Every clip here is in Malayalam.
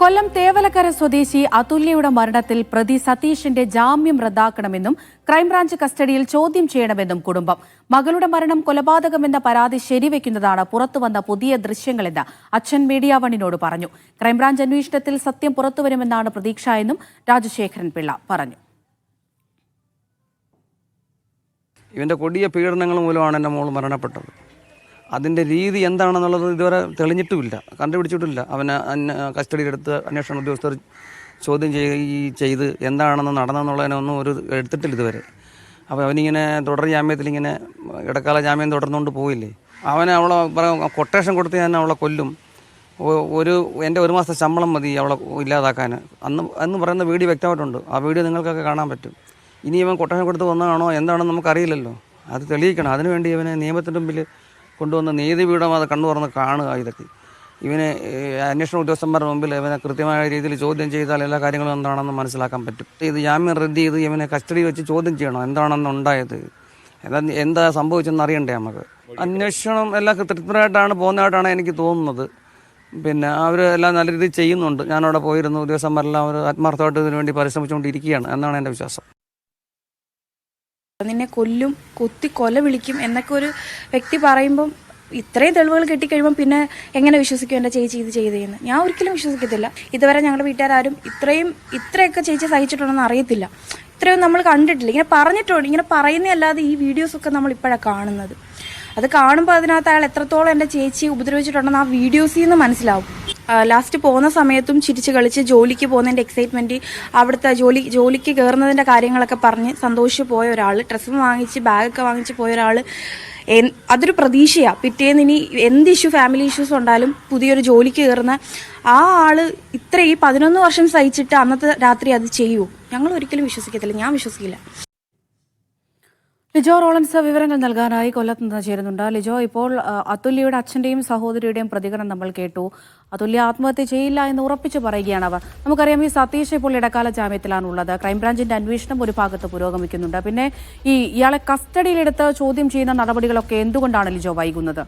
കൊല്ലം തേവലക്കര സ്വദേശി അതുല്യയുടെ മരണത്തിൽ പ്രതി സതീഷിന്റെ ജാമ്യം റദ്ദാക്കണമെന്നും ക്രൈംബ്രാഞ്ച് കസ്റ്റഡിയിൽ ചോദ്യം ചെയ്യണമെന്നും കുടുംബം. മകളുടെ മരണം കൊലപാതകമെന്ന പരാതി ശരിവെക്കുന്നതാണ് പുറത്തുവന്ന പുതിയ ദൃശ്യങ്ങളെന്ന് അച്ഛൻ മീഡിയ വണ്ണിനോട് പറഞ്ഞു. ക്രൈംബ്രാഞ്ച് അന്വേഷണത്തിൽ സത്യം പുറത്തുവരുമെന്നാണ് പ്രതീക്ഷ എന്നും രാജശേഖരൻ പിള്ള പറഞ്ഞു. ഇവന്റെ കൊടിയ പീഡനങ്ങൾ മൂലമാണ് എന്റെ മോൾ മരണപ്പെട്ടത്. അതിന്റെ രീതി എന്താണെന്നുള്ളത് ഇതുവരെ തെളിഞ്ഞിട്ടുമില്ല. കണ്ടുപിടിച്ചിട്ടില്ല അവനെ കസ്റ്റഡിയിലെടുത്ത് അന്വേഷണ ഉദ്യോഗസ്ഥർ ചോദ്യം ചെയ്ത് എന്താണെന്ന് നടന്നെന്നുള്ളതിനൊന്നും ഒരു എടുത്തിട്ടില്ല ഇതുവരെ. അപ്പോൾ അവനിങ്ങനെ തുടർ ജാമ്യത്തിൽ ഇങ്ങനെ ഇടക്കാല ജാമ്യം തുടർന്നുകൊണ്ട് പോയില്ലേ? അവനെ അവളെ കൊട്ടേഷൻ കൊടുത്ത് ഞാൻ അവളെ കൊല്ലും. ഒരു എന്റെ ഒരു മാസത്തെ ശമ്പളം മതി അവളെ ഇല്ലാതാക്കാൻ. അന്ന് അന്ന് പറയുന്ന വീഡിയോ വ്യക്തമായിട്ടുണ്ട്. ആ വീഡിയോ നിങ്ങൾക്കൊക്കെ കാണാൻ പറ്റും. ഇനി ഇവൻ കൊട്ടേഷൻ കൊടുത്ത് വന്നതാണോ? എന്താണെന്ന് നമുക്കറിയില്ലല്ലോ. അത് തെളിയിക്കണം. അതിനുവേണ്ടി ഇവനെ നിയമത്തിന്റെ മുമ്പിൽ കൊണ്ടുവന്ന് നീതിപീഠം അത് കണ്ണു തുറന്ന് കാണുക ഇതൊക്കെ. ഇവനെ അന്വേഷണ ഉദ്യോഗസ്ഥന്മാരുടെ മുമ്പിൽ ഇവനെ കൃത്യമായ രീതിയിൽ ചോദ്യം ചെയ്താൽ എല്ലാ കാര്യങ്ങളും എന്താണെന്ന് മനസ്സിലാക്കാൻ പറ്റും. ഇത് ജാമ്യം റദ്ദ് ചെയ്ത് ഇവനെ കസ്റ്റഡി വെച്ച് ചോദ്യം ചെയ്യണം? എന്താണെന്ന് ഉണ്ടായത്? എന്താ എന്താ സംഭവിച്ചെന്ന് അറിയണ്ടേ നമുക്ക്? അന്വേഷണം എല്ലാം കൃത്യമായിട്ടാണ് പോകുന്നതായിട്ടാണ് എനിക്ക് തോന്നുന്നത്. പിന്നെ അവർ എല്ലാം നല്ല രീതിയിൽ ചെയ്യുന്നുണ്ട്. ഞാനവിടെ പോയിരുന്നു. ഉദ്യോഗസ്ഥന്മാരെല്ലാം അവർ ആത്മാർത്ഥമായിട്ട് ഇതിനുവേണ്ടി പരിശ്രമിച്ചുകൊണ്ടിരിക്കുകയാണ്. എന്നാണ് എന്റെ വിശ്വാസം. നിന്നെ കൊല്ലും കുത്തി കൊല വിളിക്കും എന്നൊക്കെ ഒരു വ്യക്തി പറയുമ്പം ഇത്രയും തെളിവുകൾ കിട്ടിക്കഴിയുമ്പോൾ പിന്നെ എങ്ങനെ വിശ്വസിക്കും എന്റെ ചേച്ചി ഇത് ചെയ്തതെന്ന് ഞാൻ ഒരിക്കലും വിശ്വസിക്കത്തില്ല. ഇതുവരെ ഞങ്ങളുടെ വീട്ടുകാരും ഇത്രയും ഇത്രയൊക്കെ ചേച്ചി സഹിച്ചിട്ടുണ്ടെന്ന് അറിയത്തില്ല. ഇത്രയും നമ്മൾ കണ്ടിട്ടില്ല. ഇങ്ങനെ പറഞ്ഞിട്ടുണ്ട്. ഇങ്ങനെ പറയുന്നതല്ലാതെ ഈ വീഡിയോസൊക്കെ നമ്മൾ ഇപ്പോഴാണ് കാണുന്നത്. അത് കാണുമ്പോൾ അതിനകത്ത് അയാൾ എത്രത്തോളം എന്റെ ചേച്ചിയെ ഉപദ്രവിച്ചിട്ടുണ്ടെന്ന് ആ വീഡിയോസിൽ നിന്ന് മനസ്സിലാവും. ലാസ്റ്റ് പോകുന്ന സമയത്തും ചിരിച്ച് കളിച്ച് ജോലിക്ക് പോകുന്നതിന്റെ എക്സൈറ്റ്മെന്റ് അവിടുത്തെ ജോലി ജോലിക്ക് കയറുന്നതിന്റെ കാര്യങ്ങളൊക്കെ പറഞ്ഞ് സന്തോഷിച്ച് പോയ ഒരാൾ ഡ്രസ്സ് വാങ്ങിച്ച് ബാഗൊക്കെ വാങ്ങിച്ച് പോയ ഒരാൾ. അതൊരു പ്രതീക്ഷയാണ് പിറ്റേന്ന് ഇനി എന്ത് ഇഷ്യൂ ഫാമിലി ഇഷ്യൂസ് ഉണ്ടായാലും പുതിയൊരു ജോലിക്ക് കയറുന്ന ആ ആൾ ഇത്ര ഈ പതിനൊന്ന് വർഷം സഹിച്ചിട്ട് അന്നത്തെ രാത്രി അത് ചെയ്യൂ ഞങ്ങൾ ഒരിക്കലും വിശ്വസിക്കത്തില്ല. ഞാൻ വിശ്വസിക്കില്ല. ലിജോ റോളൻസ് വിവരങ്ങൾ നൽകാനായി കൊല്ലത്ത് നിന്ന് ചേരുന്നുണ്ട്. ലിജോ ഇപ്പോൾ അതുല്യയുടെ അച്ഛന്റെയും സഹോദരിയുടെയും പ്രതികരണം നമ്മൾ കേട്ടു. അതുല്യ ആത്മഹത്യ ചെയ്യില്ല എന്ന് ഉറപ്പിച്ചു പറയുകയാണ് അവർ. നമുക്കറിയാം ഈ സതീഷ് ഇപ്പോൾ ഇടക്കാല ജാമ്യത്തിലാണുള്ളത്. ക്രൈംബ്രാഞ്ചിന്റെ അന്വേഷണം ഒരു ഭാഗത്ത് പുരോഗമിക്കുന്നുണ്ട്. പിന്നെ ഈ ഇയാളെ കസ്റ്റഡിയിലെടുത്ത് ചോദ്യം ചെയ്യുന്ന നടപടികളൊക്കെ എന്തുകൊണ്ടാണ് ലിജോ വൈകുന്നത്?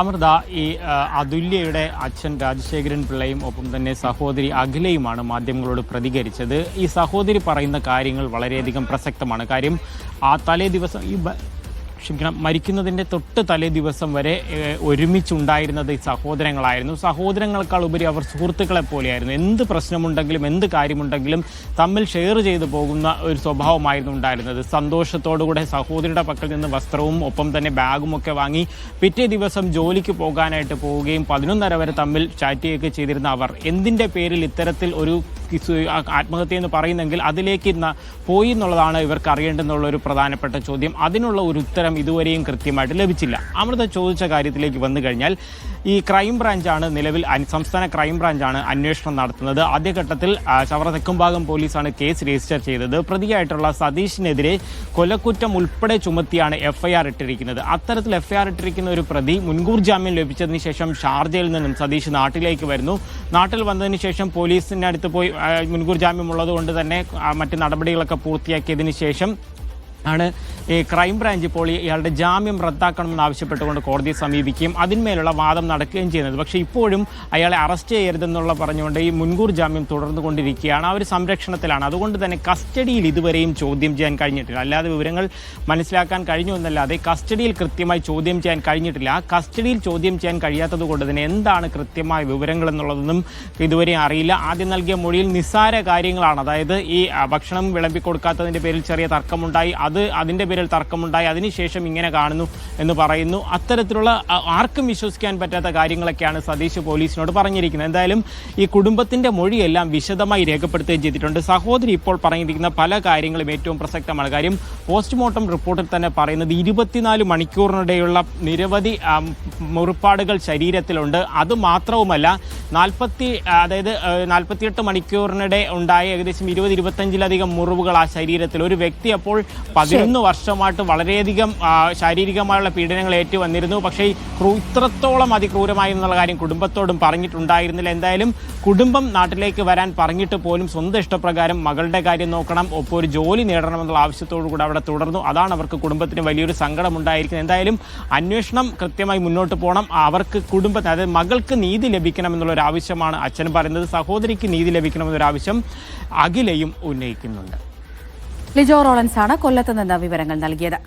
അമൃത ഈ അതുല്യയുടെ അച്ഛൻ രാജശേഖരൻ പിള്ളയും ഒപ്പം തന്നെ സഹോദരി അഖിലയുമാണ് മാധ്യമങ്ങളോട് പ്രതികരിച്ചത്. ഈ സഹോദരി പറയുന്ന കാര്യങ്ങൾ വളരെയധികം പ്രസക്തമാണ്. കാര്യം ആ തലേ ദിവസം ഈ ക്ഷമിക്കണം മരിക്കുന്നതിന്റെ തൊട്ട് തലേ ദിവസം വരെ ഒരുമിച്ചുണ്ടായിരുന്നത് ഈ സഹോദരങ്ങളായിരുന്നു. സഹോദരങ്ങളെക്കാൾ ഉപരി അവർ സുഹൃത്തുക്കളെ പോലെയായിരുന്നു. എന്ത് പ്രശ്നമുണ്ടെങ്കിലും എന്ത് കാര്യമുണ്ടെങ്കിലും തമ്മിൽ ഷെയർ ചെയ്തു പോകുന്ന ഒരു സ്വഭാവമായിരുന്നു ഉണ്ടായിരുന്നത്. സന്തോഷത്തോടുകൂടെ സഹോദരിയുടെ പക്കൽ നിന്ന് വസ്ത്രവും ഒപ്പം തന്നെ ബാഗും ഒക്കെ വാങ്ങി പിറ്റേ ദിവസം ജോലിക്ക് പോകാനായിട്ട് പോവുകയും പതിനൊന്നര വരെ തമ്മിൽ ചാറ്റ് ചെയ്യുകയൊക്കെ ചെയ്തിരുന്ന അവർ. എന്തിന്റെ പേരിൽ ഇത്തരത്തിൽ ഒരു ആത്മഹത്യ എന്ന് പറയുന്നെങ്കിൽ അതിലേക്ക് പോയി എന്നുള്ളതാണ് ഇവർക്ക് അറിയേണ്ടതെന്നുള്ള ഒരു പ്രധാനപ്പെട്ട ചോദ്യം. അതിനുള്ള ഒരു ഉത്തരം ഇതുവരെയും കൃത്യമായിട്ട് ലഭിച്ചില്ല. അമൃത ചോദിച്ച കാര്യത്തിലേക്ക് വന്നു കഴിഞ്ഞാൽ ഈ ക്രൈം ബ്രാഞ്ചാണ് നിലവിൽ സംസ്ഥാന ക്രൈം ബ്രാഞ്ചാണ് അന്വേഷണം നടത്തുന്നത്. ആദ്യഘട്ടത്തിൽ ചവറ തെക്കുംഭാഗം പോലീസാണ് കേസ് രജിസ്റ്റർ ചെയ്തത്. പ്രതിയായിട്ടുള്ള സതീഷിനെതിരെ കൊലക്കുറ്റം ഉൾപ്പെടെ ചുമത്തിയാണ് എഫ്ഐആർ ഇട്ടിരിക്കുന്നത്. അത്തരത്തിൽ എഫ്ഐആർ ഇട്ടിരിക്കുന്ന ഒരു പ്രതി മുൻകൂർ ജാമ്യം ലഭിച്ചതിന് ശേഷം ഷാർജയിൽ നിന്നും സതീഷ് നാട്ടിലേക്ക് വരുന്നു. നാട്ടിൽ വന്നതിന് ശേഷം പോലീസിന്റെ അടുത്ത് പോയി മുൻകൂർ ജാമ്യം ഉള്ളതുകൊണ്ട് തന്നെ മറ്റ് നടപടികളൊക്കെ പൂർത്തിയാക്കിയതിന് ശേഷം ആണ്. ഈ ക്രൈംബ്രാഞ്ച് ഇപ്പോൾ ഇയാളുടെ ജാമ്യം റദ്ദാക്കണമെന്ന് ആവശ്യപ്പെട്ടുകൊണ്ട് കോടതിയെ സമീപിക്കുകയും അതിന്മേലുള്ള വാദം നടക്കുകയും ചെയ്യുന്നത്. പക്ഷേ ഇപ്പോഴും അയാളെ അറസ്റ്റ് ചെയ്യരുതെന്നുള്ള പറഞ്ഞുകൊണ്ട് ഈ മുൻകൂർ ജാമ്യം തുടർന്നു കൊണ്ടിരിക്കുകയാണ് ആ ഒരു സംരക്ഷണത്തിലാണ്. അതുകൊണ്ട് തന്നെ കസ്റ്റഡിയിൽ ഇതുവരെയും ചോദ്യം ചെയ്യാൻ കഴിഞ്ഞിട്ടില്ല. അല്ലാതെ വിവരങ്ങൾ മനസ്സിലാക്കാൻ കഴിഞ്ഞു എന്നല്ലാതെ കസ്റ്റഡിയിൽ കൃത്യമായി ചോദ്യം ചെയ്യാൻ കഴിഞ്ഞിട്ടില്ല. ആ കസ്റ്റഡിയിൽ ചോദ്യം ചെയ്യാൻ കഴിയാത്തത് കൊണ്ട് തന്നെ എന്താണ് കൃത്യമായ വിവരങ്ങൾ എന്നുള്ളതൊന്നും ഇതുവരെ അറിയില്ല. ആദ്യം നൽകിയ മൊഴിയിൽ നിസ്സാര കാര്യങ്ങളാണ്. അതായത് ഈ ഭക്ഷണം വിളമ്പിക്കൊടുക്കാത്തതിന്റെ പേരിൽ ചെറിയ തർക്കമുണ്ടായി. അത് അതിന്റെ പേരിൽ തർക്കമുണ്ടായി. അതിനുശേഷം ഇങ്ങനെ കാണുന്നു എന്ന് പറയുന്നു. അത്തരത്തിലുള്ള ആർക്കും വിശ്വസിക്കാൻ പറ്റാത്ത കാര്യങ്ങളൊക്കെയാണ് സതീഷ് പോലീസിനോട് പറഞ്ഞിരിക്കുന്നത്. എന്തായാലും ഈ കുടുംബത്തിന്റെ മൊഴിയെല്ലാം വിശദമായി രേഖപ്പെടുത്തുകയും ചെയ്തിട്ടുണ്ട്. സഹോദരി ഇപ്പോൾ പറഞ്ഞിരിക്കുന്ന പല കാര്യങ്ങളും ഏറ്റവും പ്രസക്തമാണ്. കാര്യം പോസ്റ്റ്മോർട്ടം റിപ്പോർട്ടിൽ തന്നെ പറയുന്നത് ഇരുപത്തിനാല് മണിക്കൂറിനിടെയുള്ള നിരവധി മുറിപ്പാടുകൾ ശരീരത്തിലുണ്ട്. അത് മാത്രവുമല്ല നാൽപ്പത്തി അതായത് നാൽപ്പത്തിയെട്ട് മണിക്കൂറിനിടെ ഉണ്ടായ ഏകദേശം ഇരുപത് ഇരുപത്തഞ്ചിലധികം മുറിവുകൾ ആ ശരീരത്തിൽ. ഒരു വ്യക്തി അപ്പോൾ പതിനൊന്ന് വർഷമായിട്ട് വളരെയധികം ശാരീരികമായുള്ള പീഡനങ്ങൾ ഏറ്റു വന്നിരുന്നു പക്ഷേ ഇത്രത്തോളം അതിക്രൂരമായി എന്നുള്ള കാര്യം കുടുംബത്തോടും പറഞ്ഞിട്ടുണ്ടായിരുന്നില്ല. എന്തായാലും കുടുംബം നാട്ടിലേക്ക് വരാൻ പറഞ്ഞിട്ട് പോലും സ്വന്തം ഇഷ്ടപ്രകാരം മകളുടെ കാര്യം നോക്കണം. ഒപ്പം ഒരു ജോലി നേടണമെന്നുള്ള ആവശ്യത്തോടു കൂടെ അവിടെ തുടർന്നു. അതാണ് അവർക്ക് കുടുംബത്തിന് വലിയൊരു സങ്കടം ഉണ്ടായിരിക്കുന്നത് എന്തായാലും അന്വേഷണം കൃത്യമായി മുന്നോട്ട് പോകണം. അവർക്ക് കുടുംബത്തിന് അതായത് മകൾക്ക് നീതി ലഭിക്കണം എന്നുള്ള ഒരു ആവശ്യമാണ് അച്ഛൻ പറയുന്നത്. സഹോദരിക്ക് നീതി ലഭിക്കണമെന്നൊരു ആവശ്യം അഖിലയും ഉന്നയിക്കുന്നുണ്ട്. ലിജോ റോളൻസ് ആണ് കൊല്ലത്ത് നിന്ന് വിവരങ്ങൾ നൽകിയത്